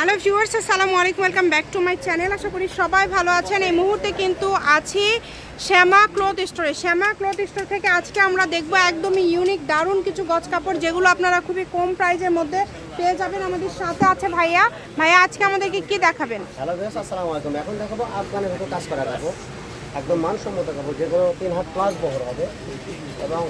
Hello viewers আসসালামু আলাইকুম welcome back to my channel. আশা করি সবাই ভালো আছেন। এই মুহূর্তে কিন্তু আছি শ্যামা ক্লথ স্টোরে। শ্যামা ক্লথ স্টোর থেকে আজকে আমরা দেখব একদমই ইউনিক দারুণ কিছু গজ কাপড় যেগুলো আপনারা খুবই কম প্রাইজের মধ্যে পেয়ে যাবেন আমাদের সাথে আছে ভাইয়া। ভাইয়া আজকে আমাদেরকে কি দেখাবেন? হ্যালো বেশ আসসালামু আলাইকুম। এখন দেখাবো আফগানের ভেতর কাজ করা কাপড়। একদম মানসম্মত কাপড় যেগুলো তিন হাত প্লাস বহর হবে। এবং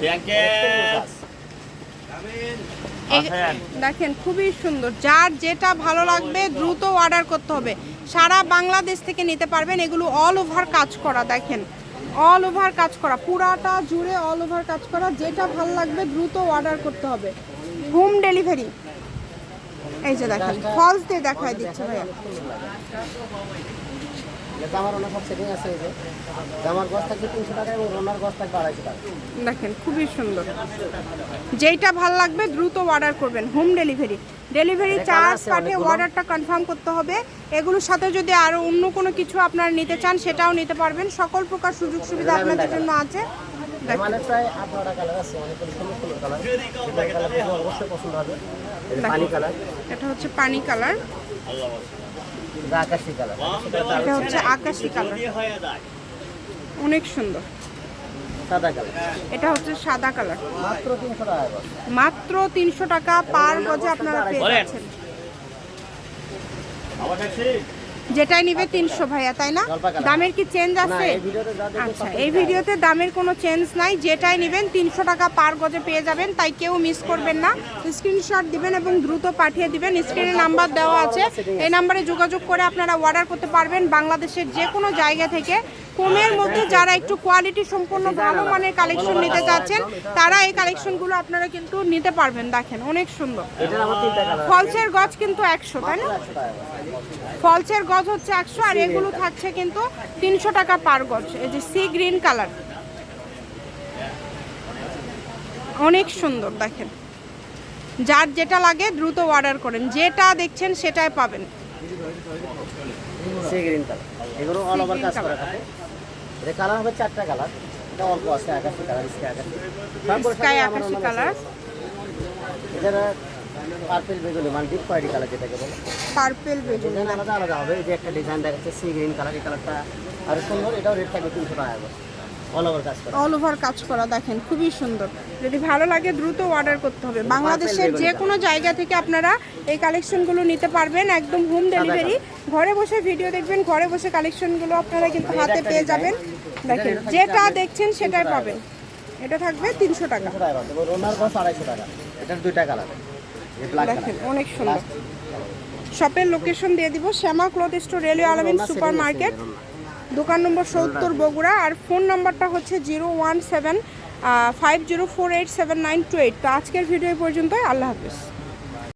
দেখেন খুবই সুন্দর। যার যেটা ভালো লাগবে দ্রুত অর্ডার করতে হবে। সারা বাংলাদেশ থেকে নিতে পারবেন এগুলো অল ওভার কাজ করা দেখেন। অল ওভার কাজ করা পুরাটা জুড়ে অল ওভার কাজ করা। যেটা ভালো লাগবে দ্রুত অর্ডার করতে হবে। হোম ডেলিভারি এই যে দেখেন ফলস দিয়ে দেখায় দিচ্ছে ভাইয়া। জামার ওনার সব সেটিং আছে এই যে। জামার গছ থাকবে তিনশো টাকা এবং ওনার গছ থাকবে আড়াইশো টাকা। দেখেন খুবই সুন্দর। যেইটা ভালো লাগবে দ্রুত অর্ডার করবেন হোম ডেলিভারি ডেলিভারি চার্জ পাঠিয়ে অর্ডারটা কনফার্ম করতে হবে। এগুলোর সাথে যদি আরও অন্য কোনো কিছু আপনারা নিতে চান সেটাও নিতে পারবেন। সকল প্রকার সুযোগ সুবিধা আপনাদের জন্য আছে। মানে প্রায় আঠারোটা কালার আছে অনেকগুলো সুন্দর সুন্দর কালার কালার অবশ্যই পছন্দ হবে। পানি কালার এটা হচ্ছে পানি কালার আকাশি কালার। এটা হচ্ছে আকাশি কালার। অনেক সুন্দর। সাদা কালার। এটা হচ্ছে সাদা কালার। মাত্র তিনশো টাকা মাত্র তিনশো টাকা পার গজে আপনারা পেয়ে যাচ্ছেন। যেটাই নিবে তিনশো ভাইয়া তাই না? দামের কি চেঞ্জ আছে? আচ্ছা এই ভিডিওতে দামের কোনো চেঞ্জ নাই যেটাই নেবেন তিনশো টাকা পার গজে পেয়ে যাবেন তাই কেউ মিস করবেন না। স্ক্রিনশট দিবেন এবং দ্রুত পাঠিয়ে দিবেন স্ক্রিনে নাম্বার দেওয়া আছে। এই নাম্বারে যোগাযোগ করে আপনারা অর্ডার করতে পারবেন বাংলাদেশের যে কোনো জায়গা থেকে। কমের মধ্যে যারা একটু কোয়ালিটি সম্পন্ন ভালো মানের কালেকশন নিতে চাচ্ছেন তারা এই কালেকশনগুলো আপনারা কিন্তু নিতে পারবেন দেখেন অনেক সুন্দর। ফলসের গজ কিন্তু একশো তাই না। ফলসের গজ হচ্ছে একশো আর এগুলো থাকছে কিন্তু তিনশো টাকা পার গজ। এই যে সি গ্রিন কালার অনেক সুন্দর দেখেন। যার যেটা লাগে দ্রুত অর্ডার করেন। যেটা দেখছেন সেটাই পাবেন। সি গ্রিন কালার এগুলো অল ওভার কাজ করা থাকে। এটা কালার হবে চারটা কালার এটা অল্প আছে আকাশি কালার স্কাই আকাশি। স্কাই আকাশি কালার এটা পার্পল বেগুনি মানে ডিপ কোয়ালিটি কালার যেটাকে বলে। পার্পেল বেগুনি আলাদা আলাদা হবে এই যে একটা ডিজাইন দেখাচ্ছে সি গ্রিন কালার এই কালারটা আরও সুন্দর এটাও রেট থাকবে তিনশো টাকা অল ওভার কাজ করা। অল ওভার কাজ করা দেখেন খুবই সুন্দর। যদি ভালো লাগে দ্রুত অর্ডার করতে হবে। বাংলাদেশের যে কোনো জায়গা থেকে আপনারা এই কালেকশনগুলো নিতে পারবেন একদম হোম ডেলিভারি ঘরে বসে ভিডিও দেখবেন ঘরে বসে কালেকশনগুলো আপনারা কিন্তু হাতে পেয়ে যাবেন। দেখেন যেটা দেখছেন সেটাই পাবেন। এটা থাকবে তিনশো টাকা। ওনার আড়াইশো টাকা। এটার দুইটা কালার দেখেন অনেক সুন্দর। শপের লোকেশন দিয়ে দিব Shyama cloth store railway Alamin super market দোকান নম্বর সত্তর বগুড়া আর ফোন নম্বরটা হচ্ছে zero one seven five zero four eight seven nine two eight তো আজকের ভিডিও পর্যন্ত পর্যন্তই আল্লাহ হাফিজ।